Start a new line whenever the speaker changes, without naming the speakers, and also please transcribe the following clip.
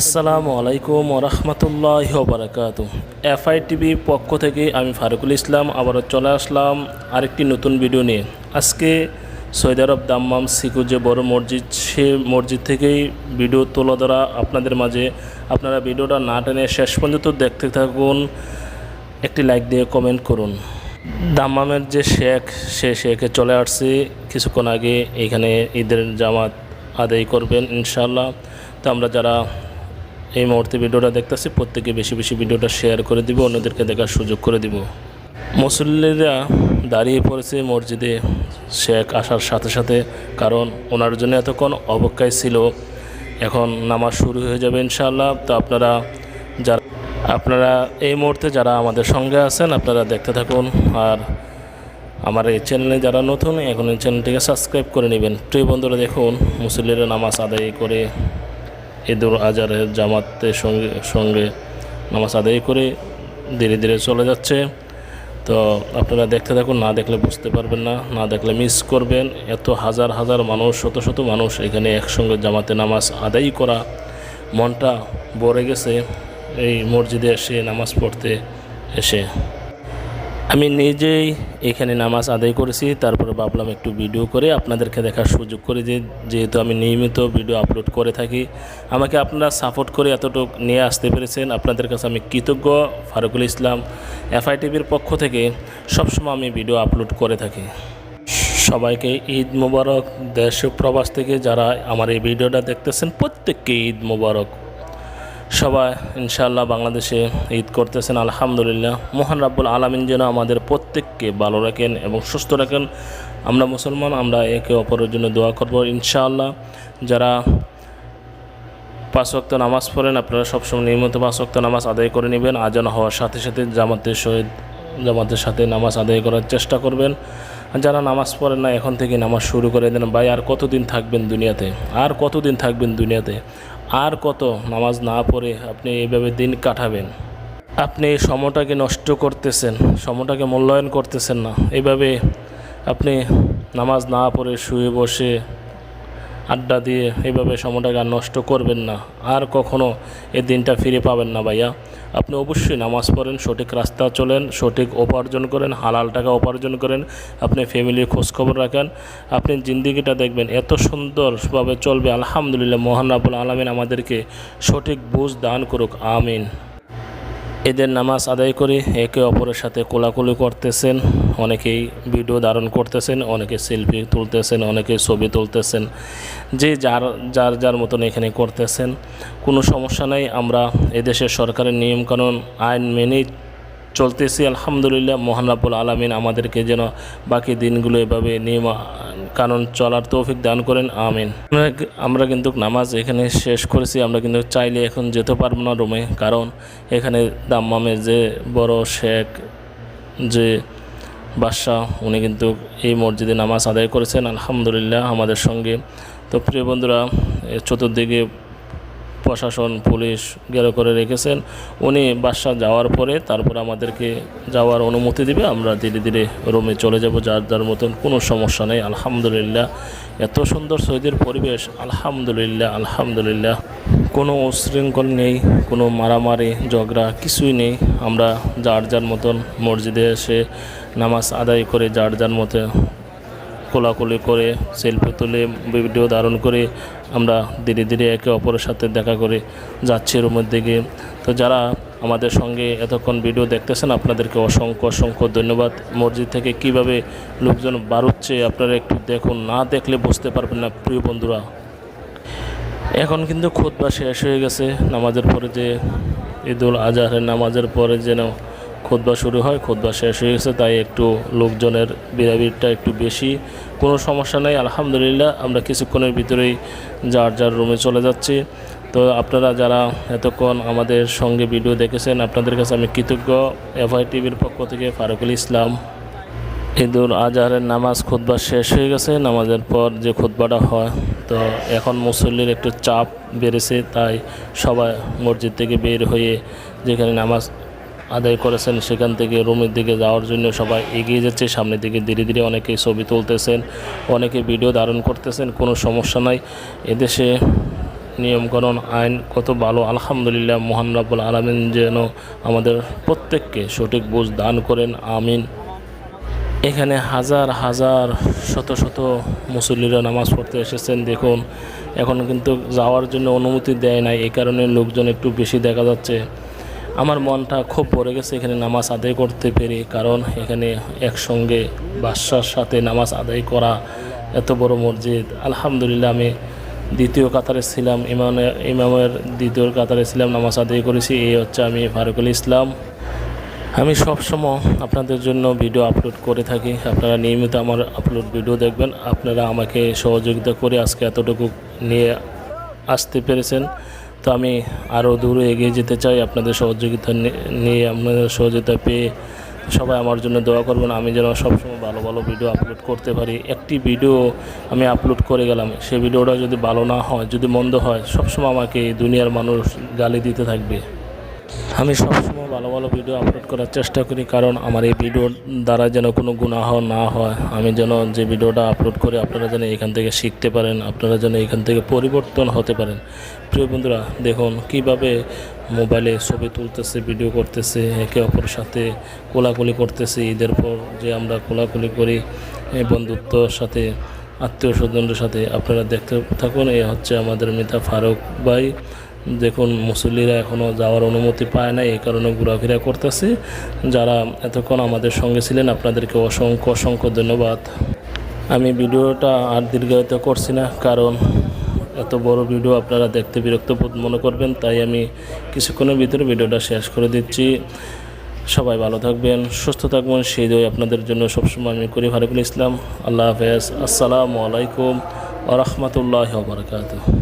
আসসালামু আলাইকুম ওরহমতুল্লাহ বারাকাতু। এফআই টিভি পক্ষ থেকে আমি ফারুকুল ইসলাম আবারও চলে আসলাম আরেকটি নতুন ভিডিও নিয়ে। আজকে সৌদি আরব দাম্মাম সিকু যে বড় মসজিদ, সে মসজিদ থেকেই ভিডিও তোলা ধরা আপনাদের মাঝে আপনারা ভিডিওটা না টেনে শেষ পর্যন্ত দেখতে থাকুন, একটি লাইক দিয়ে কমেন্ট করুন। দাম্মামের যে শেখ, সে শেখে চলে আসছে। কিছুক্ষণ আগে এখানে ঈদের জামাত আদায় করবেন ইনশাল্লাহ তো আমরা যারা এই মুহূর্তে ভিডিওটা দেখতেছি, প্রত্যেকে বেশি বেশি ভিডিওটা শেয়ার করে দিব, অন্যদেরকে দেখার সুযোগ করে দিব। মুসল্লিরা দাঁড়িয়ে পড়েছে মসজিদে, শেখ আসার সাথে সাথে, কারণ ওনার জন্য এতক্ষণ অবজ্ঞায় ছিল। এখন নামাজ শুরু হয়ে যাবে ইনশাআল্লাহ। তো আপনারা যারা আপনারা এই মুহূর্তে যারা আমাদের সঙ্গে আছেন, আপনারা দেখতে থাকুন। আর আমার এই চ্যানেলে যারা নতুন, এখন এই চ্যানেলটিকে সাবস্ক্রাইব করে নেবেন। প্রিয় বন্ধুরা, দেখুন, মুসল্লিরা নামাজ আদায় করে ঈদুল আজহারের জামাতের সঙ্গে সঙ্গে নামাজ আদায় করে ধীরে ধীরে চলে যাচ্ছে। তো আপনারা দেখতে থাকুন, না দেখলে বুঝতে পারবেন না না দেখলে মিস করবেন। এত হাজার হাজার মানুষ, শত শত মানুষ এখানে একসঙ্গে জামাতে নামাজ আদায় করা মনটা ভরে গেছে এই মসজিদে এসে নামাজ পড়তে এসে। আমি নিজেই এখানে নামাজ আদায় করেছি, তারপরে ভাবলাম একটু ভিডিও করে আপনাদেরকে দেখার সুযোগ করে যে যেহেতু আমি নিয়মিত ভিডিও আপলোড করে থাকি, আমাকে আপনারা সাপোর্ট করে এতটুকু নিয়ে আসতে পেরেছেন। আপনাদের কাছে আমি কৃতজ্ঞ, ফারুকুল ইসলাম, এফআই টিভির পক্ষ থেকে সবসময় আমি ভিডিও আপলোড করে থাকি। সবাইকে ঈদ মুবারক। দেশ প্রবাস থেকে যারা আমার এই ভিডিওটা দেখতেছেন, প্রত্যেককে ঈদ মোবারক। সবাই ইনশাআল্লাহ বাংলাদেশে ঈদ করতেছেন, আলহামদুলিল্লাহ। মোহান রাব্বুল আলমিন যেন আমাদের প্রত্যেককে ভালো রাখেন এবং সুস্থ রাখেন। আমরা মুসলমান, আমরা একে অপরের জন্য দোয়া করব ইনশাআল্লাহ। যারা পাঁচ ওয়াক্ত নামাজ পড়েন, আপনারা সবসময় নিয়মিত পাঁচ ওয়াক্ত নামাজ আদায় করে নেবেন। আজান হওয়ার সাথে সাথে জামাতের সহিত, জামাতের সাথে নামাজ আদায় করার চেষ্টা করবেন। যারা নামাজ পড়েন না, এখন থেকে নামাজ শুরু করে দেন। ভাই, আর কতদিন থাকবেন দুনিয়াতে? আর কতদিন থাকবেন দুনিয়াতে? আর কত নামাজ না পড়ে আপনি এইভাবে দিন কাটাবেন? আপনি এই সময়টাকে নষ্ট করতেছেন, সময়টাকে মূল্যায়ন করতেছেন না। এভাবে আপনি নামাজ না পড়ে শুয়ে বসে আড্ডা দিয়ে এইভাবে সময়টাকে নষ্ট করবেন না। আর কখনো এই দিনটা ফিরে পাবেন না ভাইয়া। আপনি অবশ্যই নামাজ পড়েন, সঠিক রাস্তা চলেন, সঠিক উপার্জন করেন, হালাল টাকা উপার্জন করেন, আপনি ফ্যামিলির খোঁজখবর রাখেন। আপনি জিন্দিগিটা দেখবেন, এত সুন্দরভাবে চলবে। আলহামদুলিল্লাহ, মোহান রাবুল আলমিন আমাদেরকে সঠিক বুঝ দান করুক, আমিন। এদের নামাজ আদায় করে একে অপরের সাথে কোলাকুলি করতেছেন, অনেকেই ভিডিও ধারণ করতেছেন, অনেকে সেলফি তুলতেছেন, অনেকে ছবি তুলতেছেন। যে যার যার যার মতন এখানে করতেছেন। কোনো সমস্যা নেই, আমরা এদেশের সরকারের নিয়মকানুন, আইন মেনেই চলতেছি, আলহামদুলিল্লাহ মহানাবুল আলমিন আমাদেরকে যেন বাকি দিনগুলো এভাবে নিয়ম, কানুন চলার তৌফিক দান করেন, আমিন। আমরা- কিন্তু নামাজ এখানে শেষ করেছি, আমরা কিন্তু চাইলে এখন যেতে পারব না রুমে, কারণ এখানে দাম্মামের যে বড় শেখ, যে বাদশাহ, উনি কিন্তু এই মসজিদে নামাজ আদায় করেছেন, আলহামদুলিল্লাহ আমাদের সঙ্গে। তো প্রিয় বন্ধুরা চতুর্দিকে প্রশাসন, পুলিশ গেরো করে রেখেছেন। উনি বাসা যাওয়ার পরে তারপর আমাদেরকে যাওয়ার অনুমতি দিবে। আমরা ধীরে ধীরে রুমে চলে যাব, যার যার মতন কোনো সমস্যা নেই। আলহামদুলিল্লাহ। এত সুন্দর সৌদির পরিবেশ। আলহামদুলিল্লাহ আলহামদুলিল্লাহ। কোনো উশৃঙ্খল নেই, কোনো মারামারি, ঝগড়া, কিছুই নেই। আমরা যার যার মতন মসজিদে এসে নামাজ আদায় করে যার যার মতো কোলাকুলি করে সেলফি তুলে ভিডিও ধারণ করে আমরা ধীরে ধীরে একে অপরের সাথে দেখা করে যাচ্ছি রুমের দিকে তো যারা আমাদের সঙ্গে এতক্ষণ ভিডিও দেখতেছেন, আপনাদেরকে অসংখ্য অসংখ্য ধন্যবাদ। মসজিদ থেকে কীভাবে লোকজন বাড়ুচ্ছে, আপনারা একটু দেখুন। না দেখলে বুঝতে পারবেন না, প্রিয় বন্ধুরা। এখন কিন্তু খুতবা শেষ হয়ে গেছে। নামাজের পরে যে ঈদুল আজহারের নামাজের পরে যেন খুতবা শুরু হয় খুতবা শেষ হয়ে গেছে, তাই একটু লোকজনের বিড়াবিড়টা একটু বেশি। কোনো সমস্যা নেই, আলহামদুলিল্লাহ, আমরা কিছুক্ষণের ভিতরেই যার যার রুমে চলে যাচ্ছি। তো আপনারা যারা এতক্ষণ আমাদের সঙ্গে ভিডিও দেখেছেন, আপনাদের কাছে আমি কৃতজ্ঞ। এফআই টিভির পক্ষ থেকে ফারুকুল ইসলাম। ঈদুল আজহারের নামাজ খুতবা শেষ হয়ে গেছে, নামাজের পর যে খুতবাটা হয়, তো এখন মুসল্লির একটু চাপ বেড়েছে, তাই সবাই মসজিদ থেকে বের হয়ে যেখানে নামাজ আদায় করেছেন। সেখান থেকে রুমের দিকে যাওয়ার জন্য সবাই এগিয়ে যাচ্ছে। সামনের দিকে ধীরে ধীরে অনেকে ছবি তুলতেছেন, অনেকে ভিডিও ধারণ করতেছেন, কোনো সমস্যা নাই। এদেশে নিয়মকানুন, আইন কত ভালো, আলহামদুলিল্লাহ, মোহান রাব্বুল আলমিন যেন আমাদের প্রত্যেককে সঠিক বুঝ দান করেন, আমিন। এখানে হাজার হাজার, শত শত মুসল্লিরা নামাজ পড়তে এসেছেন, দেখুন। এখন কিন্তু যাওয়ার জন্য অনুমতি দেয় নাই এই কারণে লোকজন একটু বেশি দেখা যাচ্ছে। আমার মনটা খুব পড়ে গেছে এখানে নামাজ আদায় করতে পেরে, কারণ এখানে একসঙ্গে বাদশার সাথে নামাজ আদায় করা এত বড় মসজিদ। আলহামদুলিল্লাহ আমি দ্বিতীয় কাতারে ছিলাম ইমামের ইমামের দ্বিতীয় কাতারে ছিলাম, নামাজ আদায় করেছি। এই হচ্ছে আমি ফারুকুল ইসলাম। আমি সবসময় আপনাদের জন্য ভিডিও আপলোড করে থাকি। আপনারা নিয়মিত আমার আপলোড ভিডিও দেখবেন। আপনারা আমাকে সহযোগিতা করে আজকে এতটুকু নিয়ে আসতে পেরেছেন। তো আমি আরও দূরে এগিয়ে যেতে চাই আপনাদের সহযোগিতা নিয়ে, আপনাদের সহযোগিতা পেয়ে সবাই আমার জন্য দোয়া করবেন। আমি যেন সবসময় ভালো ভালো ভিডিও আপলোড করতে পারি। একটি ভিডিও আমি আপলোড করে গেলাম। সেই ভিডিওটা যদি ভালো না হয়, যদি মন্দ হয়, সবসময় আমাকে দুনিয়ার মানুষ গালি দিতে থাকবে। আমি সবসময় ভালো ভালো ভিডিও আপলোড করার চেষ্টা করি, কারণ আমার এই ভিডিওর দ্বারা যেন কোনো গুনাহ না হয়। আমি যেন যে ভিডিওটা আপলোড করি, আপনারা যেন এখান থেকে শিখতে পারেন, আপনারা যেন এখান থেকে পরিবর্তন হতে পারেন। প্রিয় বন্ধুরা, দেখুন কীভাবে মোবাইলে ছবি তুলতেছে ভিডিও করতেছে, একে অপরের সাথে কোলাকুলি করতেছে। ঈদের পর যে আমরা কোলাকুলি করি বন্ধুত্বর সাথে, আত্মীয় স্বজনদের সাথে, আপনারা দেখতে থাকুন, এ হচ্ছে আমাদের মিতা ফারুক ভাই। দেখুন, মুসল্লিরা এখনও যাওয়ার অনুমতি পায় না এই কারণে ঘোরাফেরা করতেছে। যারা এতক্ষণ আমাদের সঙ্গে ছিলেন, আপনাদেরকে অসংখ্য অসংখ্য ধন্যবাদ। আমি ভিডিওটা আর দীর্ঘায়িত করছি না, কারণ এত বড় ভিডিও আপনারা দেখতে বিরক্ত বোধ মনে করবেন, তাই আমি কিছুক্ষণের ভিতরে ভিডিওটা শেষ করে দিচ্ছি। সবাই ভালো থাকবেন, সুস্থ থাকবেন, সেই দই আপনাদের জন্য সবসময় আমি করি, ফারুকুল ইসলাম। আল্লাহ হাফেজ, আসসালামু আলাইকুম ওরহমতুল্লাহ বারকাতুহ।